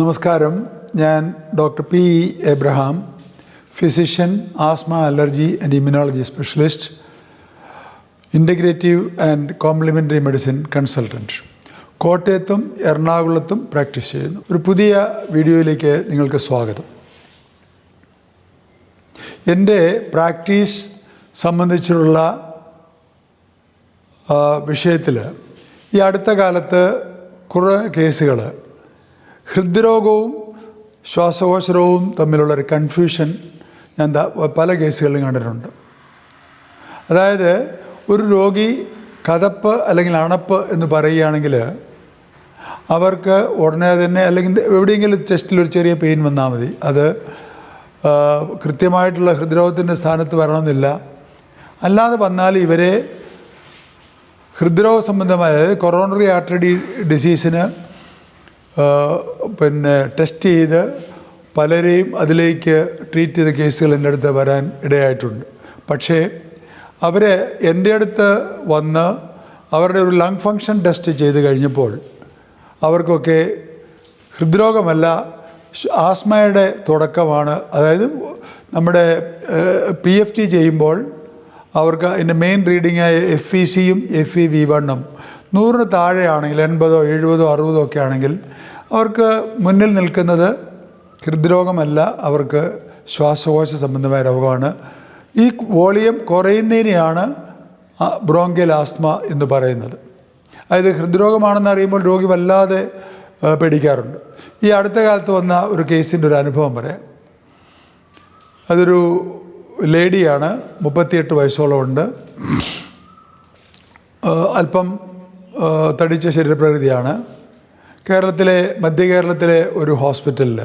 നമസ്കാരം. ഞാൻ doctor P Abraham physician asthma allergy and immunology specialist integrative and complementary medicine consultant കോട്ടയത്തും എറണാകുളത്തും practice ചെയ്യുന്നു. ഒരു പുതിയ വീഡിയോയിലേക്ക് നിങ്ങൾക്ക് സ്വാഗതം. എന്റെ പ്രാക്ടീസ് സംബന്ധിച്ചുള്ള വിഷയത്തിൽ ഈ അടുത്ത കാലത്ത് കുറേ കേസുകൾ ഹൃദ്രോഗവും ശ്വാസകോശ തമ്മിലുള്ള ഒരു കൺഫ്യൂഷൻ ഞാൻ പല കേസുകളിലും കണ്ടിട്ടുണ്ട്. അതായത് ഒരു രോഗി കതപ്പ് അല്ലെങ്കിൽ അണപ്പ് എന്ന് പറയുകയാണെങ്കിൽ അവർക്ക് ഉടനെ തന്നെ അല്ലെങ്കിൽ എവിടെയെങ്കിലും ചെസ്റ്റിൽ ഒരു ചെറിയ പെയിൻ വന്നാൽ മതി. അത് കൃത്യമായിട്ടുള്ള ഹൃദ്രോഗത്തിന്റെ സ്ഥാനത്ത് വരണമെന്നില്ല. അല്ലാതെ വന്നാൽ ഇവരെ ഹൃദ്രോഗ സംബന്ധമായ അതായത് കൊറോണറി ആർട്ടറി ഡിസീസിന് പിന്നെ ടെസ്റ്റ് ചെയ്ത് പലരെയും അതിലേക്ക് ട്രീറ്റ് ചെയ്ത കേസുകൾ എന്റെ അടുത്ത് വരാൻ ഇടയായിട്ടുണ്ട്. പക്ഷേ അവർ എന്റെ അടുത്ത് വന്ന് അവരുടെ ഒരു ലങ് ഫങ്ഷൻ ടെസ്റ്റ് ചെയ്ത് കഴിഞ്ഞപ്പോൾ അവർക്കൊക്കെ ഹൃദ്രോഗമല്ല ആസ്മയുടെ തുടക്കമാണ്. അതായത് നമ്മുടെ പി എഫ് ടി ചെയ്യുമ്പോൾ അവർക്ക് അതിന്റെ മെയിൻ റീഡിംഗായ എഫ് ഇ സിയും എഫ് ഇ വി വണ്ണും നൂറിന് താഴെയാണെങ്കിൽ എൺപതോ എഴുപതോ അറുപതോ ഒക്കെ ആണെങ്കിൽ അവർക്ക് മുന്നിൽ നിൽക്കുന്നത് ഹൃദ്രോഗമല്ല അവർക്ക് ശ്വാസകോശ സംബന്ധമായ രോഗമാണ്. ഈ വോളിയം കുറയുന്നതിനെയാണ് ബ്രോങ്കിയൽ ആസ്മ എന്ന് പറയുന്നത്. അതായത് ഹൃദ്രോഗമാണെന്ന് അറിയുമ്പോൾ രോഗി വല്ലാതെ പേടിക്കാറുണ്ട്. ഈ അടുത്ത കാലത്ത് വന്ന ഒരു കേസിന്റെ ഒരു അനുഭവം പറയാം. അതൊരു ലേഡിയാണ് മുപ്പത്തിയെട്ട് വയസ്സോളം ഉണ്ട്. അല്പം തടിച്ച ശരീരപ്രകൃതിയാണ്. കേരളത്തിലെ മധ്യ കേരളത്തിലെ ഒരു ഹോസ്പിറ്റലിൽ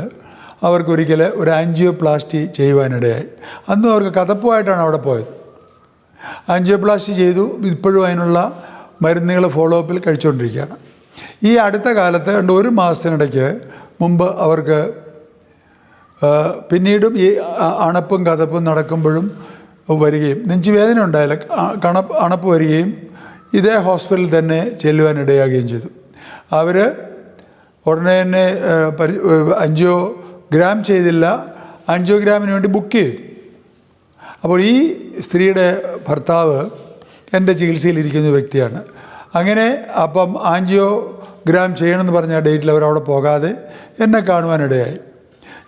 അവർക്കൊരിക്കൽ ഒരു ആൻജിയോപ്ലാസ്റ്റി ചെയ്യുവാനിടയായി. അന്നും അവർക്ക് കഥപ്പുമായിട്ടാണ് അവിടെ പോയത്. ആൻജിയോപ്ലാസ്റ്റി ചെയ്തു. ഇപ്പോഴും അതിനുള്ള മരുന്നുകൾ ഫോളോ അപ്പിൽ കഴിച്ചുകൊണ്ടിരിക്കുകയാണ്. ഈ അടുത്ത കാലത്ത് രണ്ട് ഒരു മാസത്തിനിടയ്ക്ക് മുമ്പ് അവർക്ക് പിന്നീടും ഈ അണപ്പും കഥപ്പും നടക്കുമ്പോഴും വരികയും നെഞ്ചുവേദന ഉണ്ടായാൽ കണ അണപ്പ് വരികയും ഇതേ ഹോസ്പിറ്റലിൽ തന്നെ ചെല്ലുവാൻ ഇടയാകുകയും ചെയ്തു. അവർ ഉടനെ തന്നെ പരി അഞ്ചിയോ ഗ്രാം ചെയ്തില്ല അഞ്ചിയോഗ്രാമിന് വേണ്ടി ബുക്ക് ചെയ്തു. അപ്പോൾ ഈ സ്ത്രീയുടെ ഭർത്താവ് എന്റെ ചികിത്സയിലിരിക്കുന്ന വ്യക്തിയാണ്. അങ്ങനെ അപ്പം ആൻജിയോഗ്രാം ചെയ്യണമെന്ന് പറഞ്ഞ ഡേറ്റിൽ അവരവിടെ പോകാതെ എന്നെ കാണുവാനിടയായി.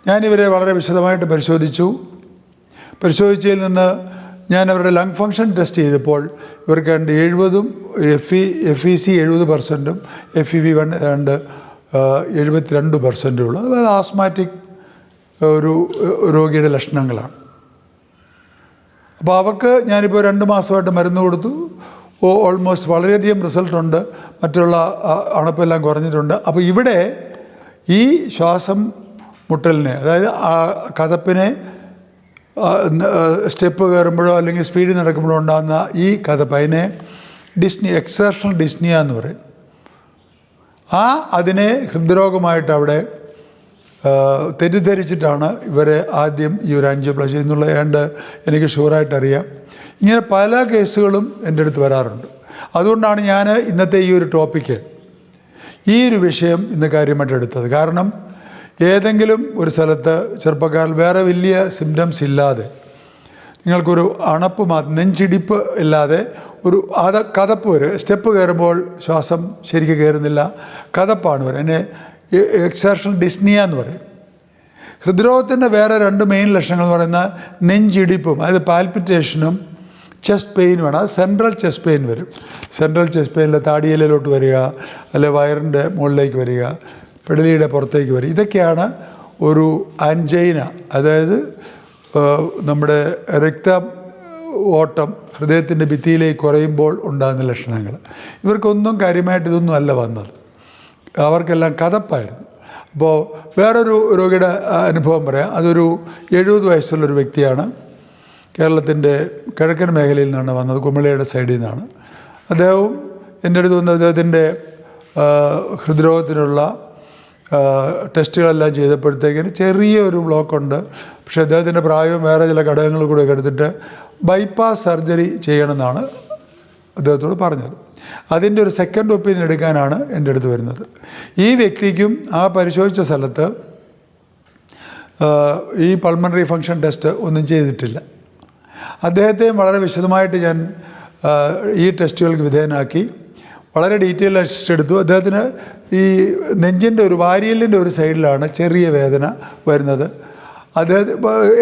ഞാനിവരെ വളരെ വിശദമായിട്ട് പരിശോധിച്ചു. പരിശോധിച്ചതിൽ നിന്ന് ഞാൻ അവരുടെ ലങ് ഫങ്ഷൻ ടെസ്റ്റ് ചെയ്തപ്പോൾ ഇവർക്ക് രണ്ട് എഴുപതും F E F E C എഴുപത് പെർസെന്റും എഫ് ഇ വി വൺ ഏതാണ്ട് എഴുപത്തിരണ്ട് പെർസെന്റും ഉള്ളു. അതായത് ആസ്മാറ്റിക് ഒരു രോഗിയുടെ ലക്ഷണങ്ങളാണ്. അപ്പോൾ അവർക്ക് ഞാനിപ്പോൾ രണ്ട് മാസമായിട്ട് മരുന്ന് കൊടുത്തു. ഓൾമോസ്റ്റ് വളരെയധികം റിസൾട്ട് ഉണ്ട്. മറ്റുള്ള അണപ്പെല്ലാം കുറഞ്ഞിട്ടുണ്ട്. അപ്പോൾ ഇവിടെ ഈ ശ്വാസം മുട്ടലിനെ അതായത് ആ കഥപ്പിനെ സ്റ്റെപ്പ് കയറുമ്പോഴോ അല്ലെങ്കിൽ സ്പീഡിൽ നടക്കുമ്പോഴോ ഉണ്ടാകുന്ന ഈ കഥപ്പ് ഡിസ്നി എക്സേഷണൽ ഡിസ്നിയ എന്ന് പറയും. ആ അതിനെ ഹൃദ്രോഗമായിട്ട് അവിടെ തെറ്റിദ്ധരിച്ചിട്ടാണ് ഇവരെ ആദ്യം ഈ ഒരു ആൻജിയോപ്ലാസ്റ്റി എന്നുള്ള ഏണ്ട് എനിക്ക് ഷുവറായിട്ട് അറിയാം ഇങ്ങനെ പല കേസുകളും എന്റെ അടുത്ത് വരാറുണ്ട്. അതുകൊണ്ടാണ് ഞാൻ ഇന്നത്തെ ഈ ഒരു ടോപ്പിക്ക് ഈ ഒരു വിഷയം ഇന്ന് കാര്യമായിട്ട് എടുത്തത്. കാരണം ഏതെങ്കിലും ഒരു സ്ഥലത്ത് ചെറുപ്പക്കാർ വേറെ വലിയ സിംറ്റംസ് ഇല്ലാതെ നിങ്ങൾക്കൊരു അണപ്പ് നെഞ്ചിടിപ്പ് ഇല്ലാതെ ഒരു അത കഥപ്പ് വരും സ്റ്റെപ്പ് കയറുമ്പോൾ ശ്വാസം ശരിക്കും കയറുന്നില്ല കഥപ്പാണ് വരും. അതിനെ എക്സേഷണൽ ഡിസ്നിയ എന്ന് പറയും. ഹൃദ്രോഗത്തിന്റെ വേറെ രണ്ട് മെയിൻ ലക്ഷണങ്ങൾ എന്ന് പറയുന്ന നെഞ്ചിടിപ്പും അതായത് പാൽപിറ്റേഷനും ചെസ്റ്റ് പെയിനുമാണ് അത് സെൻട്രൽ ചെസ്റ്റ് പെയിൻ വരും. സെൻട്രൽ ചെസ്റ്റ് പെയിനിൽ താടിയലിലോട്ട് വരിക അല്ലെ വയറിന്റെ മുകളിലേക്ക് വരിക പെടലിയുടെ പുറത്തേക്ക് വരും. ഇതൊക്കെയാണ് ഒരു ആൻജൈന അതായത് നമ്മുടെ രക്ത ഓട്ടം ഹൃദയത്തിന്റെ ഭിത്തിയിലേക്ക് കുറയുമ്പോൾ ഉണ്ടാകുന്ന ലക്ഷണങ്ങൾ. ഇവർക്കൊന്നും കാര്യമായിട്ട് ഇതൊന്നും അല്ല വന്നത്. അവർക്കെല്ലാം കഥപ്പായിരുന്നു. അപ്പോൾ വേറൊരു രോഗിയുടെ അനുഭവം പറയാം. അതൊരു എഴുപത് വയസ്സുള്ളൊരു വ്യക്തിയാണ്. കേരളത്തിന്റെ കിഴക്കൻ മേഖലയിൽ നിന്നാണ് വന്നത് കുമളിയുടെ സൈഡിൽ നിന്നാണ്. അദ്ദേഹവും എന്റെ അടുത്ത് വന്ന് അദ്ദേഹത്തിന്റെ ഹൃദ്രോഗത്തിനുള്ള ടെസ്റ്റുകളെല്ലാം ചെയ്തപ്പോഴത്തേക്കിന് ചെറിയ ഒരു ബ്ലോക്കുണ്ട്. പക്ഷേ അദ്ദേഹത്തിന്റെ പ്രായവും വേറെ ചില ഘടകങ്ങൾ കൂടെ എടുത്തിട്ട് ബൈപ്പാസ് സർജറി ചെയ്യണമെന്നാണ് അദ്ദേഹത്തോട് പറഞ്ഞത്. അതിന്റെ ഒരു സെക്കൻഡ് ഒപ്പീനിയൻ എടുക്കാനാണ് എന്റെ അടുത്ത് വരുന്നത്. ഈ വ്യക്തിക്കും ആ പരിശോധിച്ച സ്ഥലത്ത് ഈ പൾമണറി ഫങ്ഷൻ ടെസ്റ്റ് ഒന്നും ചെയ്തിട്ടില്ല. അദ്ദേഹത്തെയും വളരെ വിശദമായിട്ട് ഞാൻ ഈ ടെസ്റ്റുകൾക്ക് വിധേയനാക്കി വളരെ ഡീറ്റെയിൽ ടെസ്റ്റ് എടുത്തു. അദ്ദേഹത്തിന് ഈ നെഞ്ചിന്റെ ഒരു വാരിയലിന്റെ ഒരു സൈഡിലാണ് ചെറിയ വേദന വരുന്നത്. അദ്ദേഹം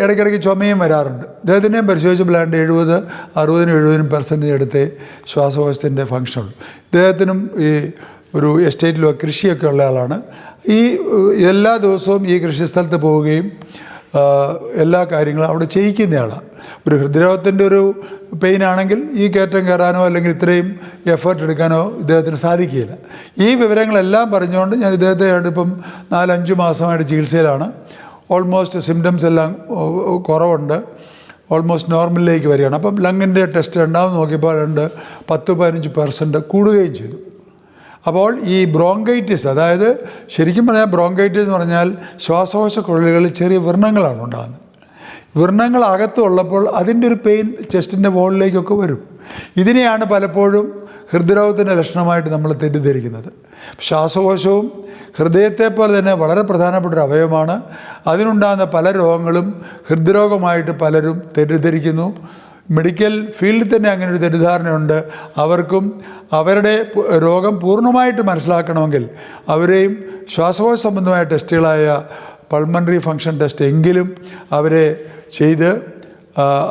ഇടയ്ക്കിടയ്ക്ക് ചുമയും വരാറുണ്ട്. അദ്ദേഹത്തിനെയും പരിശോധിച്ചപ്പോഴാണ്ട് എഴുപത് അറുപതിനും എഴുപതിനും പെർസെന്റേജ് എടുത്തേ ശ്വാസകോശത്തിന്റെ ഫങ്ഷനുള്ളൂ ഇദ്ദേഹത്തിനും ഈ ഒരു എസ്റ്റേറ്റിലോ കൃഷിയൊക്കെ ഉള്ള ആളാണ്. ഈ എല്ലാ ദിവസവും ഈ കൃഷി സ്ഥലത്ത് പോവുകയും എല്ലാ കാര്യങ്ങളും അവിടെ ചെയ്യിക്കുന്നയാളാണ് ഒരു ഹൃദ്രോഗത്തിന്റെ ഒരു പെയിൻ ആണെങ്കിൽ ഈ കയറ്റം കയറാനോ അല്ലെങ്കിൽ ഇത്രയും എഫേർട്ട് എടുക്കാനോ ഇദ്ദേഹത്തിന് സാധിക്കുകയില്ല. ഈ വിവരങ്ങളെല്ലാം പറഞ്ഞുകൊണ്ട് ഞാൻ ഇദ്ദേഹത്തെ ഇപ്പം നാലഞ്ച് മാസമായിട്ട് ചികിത്സയിലാണ്. ഓൾമോസ്റ്റ് സിംറ്റംസ് എല്ലാം കുറവുണ്ട്. ഓൾമോസ്റ്റ് നോർമലിലേക്ക് വരികയാണ്. അപ്പം ലങ്ങിന്റെ ടെസ്റ്റ് രണ്ടാമത് നോക്കിയപ്പോൾ രണ്ട് പത്ത് പതിനഞ്ച് പെർസെന്റ് കൂടുകയും ചെയ്തു. അപ്പോൾ ഈ ബ്രോങ്കൈറ്റിസ് അതായത് ശരിക്കും പറഞ്ഞാൽ ബ്രോങ്കൈറ്റിസ് എന്ന് പറഞ്ഞാൽ ശ്വാസകോശ കുഴലുകളിൽ ചെറിയ വ്രണങ്ങളാണ് ഉണ്ടാകുന്നത്. വ്രണങ്ങൾ അകത്തുള്ളപ്പോൾ അതിന്റെ ഒരു പെയിൻ ചെസ്റ്റിന്റെ വോളിലേക്കൊക്കെ വരും. ഇതിനെയാണ് പലപ്പോഴും ഹൃദ്രോഗത്തിന്റെ ലക്ഷണമായിട്ട് നമ്മൾ തെറ്റിദ്ധരിക്കുന്നത്. ശ്വാസകോശവും ഹൃദയത്തെ പോലെ തന്നെ വളരെ പ്രധാനപ്പെട്ട ഒരു അവയവമാണ്. അതിനുണ്ടാകുന്ന പല രോഗങ്ങളും ഹൃദ്രോഗമായിട്ട് പലരും തെറ്റിദ്ധരിക്കുന്നു. മെഡിക്കൽ ഫീൽഡിൽ തന്നെ അങ്ങനെ ഒരു തെറ്റിദ്ധാരണയുണ്ട്. അവർക്കും അവരുടെ രോഗം പൂർണമായിട്ട് മനസ്സിലാക്കണമെങ്കിൽ അവരെയും ശ്വാസകോശ സംബന്ധമായ ടെസ്റ്റുകളായ പൾമണറി ഫങ്ഷൻ ടെസ്റ്റ് എങ്കിലും അവരെ ചെയ്ത്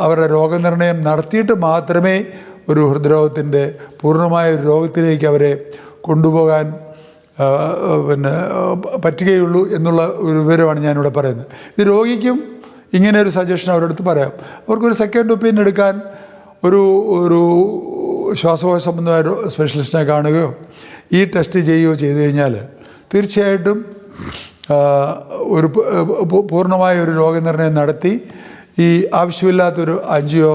അവരുടെ രോഗനിർണയം നടത്തിയിട്ട് മാത്രമേ ഒരു ഹൃദ്രോഗത്തിന്റെ പൂർണമായ ഒരു രോഗത്തിലേക്ക് അവരെ കൊണ്ടുപോകാൻ പിന്നെ പറ്റുകയുള്ളൂ എന്നുള്ള ഒരു വിവരമാണ് ഞാനിവിടെ പറയുന്നത്. ഇത് രോഗിക്കും ഇങ്ങനെ ഒരു സജഷൻ അവരുടെ അടുത്ത് പറയാം. അവർക്കൊരു സെക്കൻഡ് ഒപ്പീനിയൻ എടുക്കാൻ ഒരു ഒരു ശ്വാസകോശ സംബന്ധമായ സ്പെഷ്യലിസ്റ്റിനെ കാണുകയോ ഈ ടെസ്റ്റ് ചെയ്യുകയോ ചെയ്തു കഴിഞ്ഞാൽ തീർച്ചയായിട്ടും ഒരു പൂർണമായ ഒരു രോഗനിർണയം നടത്തി ഈ ആവശ്യമില്ലാത്തൊരു അഞ്ചിയോ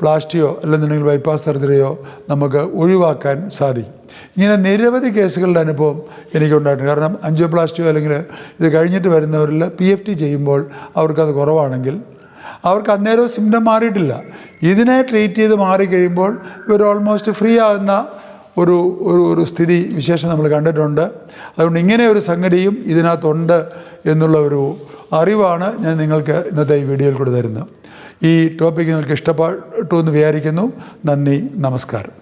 പ്ലാസ്റ്റിയോ അല്ലെന്നുണ്ടെങ്കിൽ ബൈപ്പാസ് സർജറിയോ നമുക്ക് ഒഴിവാക്കാൻ സാധിക്കും. ഇങ്ങനെ നിരവധി കേസുകളുടെ അനുഭവം എനിക്കുണ്ടായിട്ടുണ്ട്. കാരണം അഞ്ചിയോപ്ലാസ്റ്റിയോ അല്ലെങ്കിൽ ഇത് കഴിഞ്ഞിട്ട് വരുന്നവരിൽ പി എഫ് ടി ചെയ്യുമ്പോൾ അവർക്കത് കുറവാണെങ്കിൽ അവർക്ക് അന്നേരം സിംറ്റം മാറിയിട്ടില്ല. ഇതിനെ ട്രീറ്റ് ചെയ്ത് മാറിക്കഴിയുമ്പോൾ ഇവർ ഓൾമോസ്റ്റ് ഫ്രീ ആകുന്ന ഒരു ഒരു ഒരു സ്ഥിതി വിശേഷം നമ്മൾ കണ്ടിട്ടുണ്ട്. അതുകൊണ്ട് ഇങ്ങനെ ഒരു സംഗതിയും ഇതിനകത്തുണ്ട് എന്നുള്ള ഒരു അറിവാണ് ഞാൻ നിങ്ങൾക്ക് ഇന്നത്തെ ഈ വീഡിയോയിൽ കൂടെ തരുന്നത്. ഈ ടോപ്പിക്ക് നിങ്ങൾക്ക് ഇഷ്ടപ്പെട്ടു എന്ന് വിചാരിക്കുന്നു. നന്ദി നമസ്കാരം.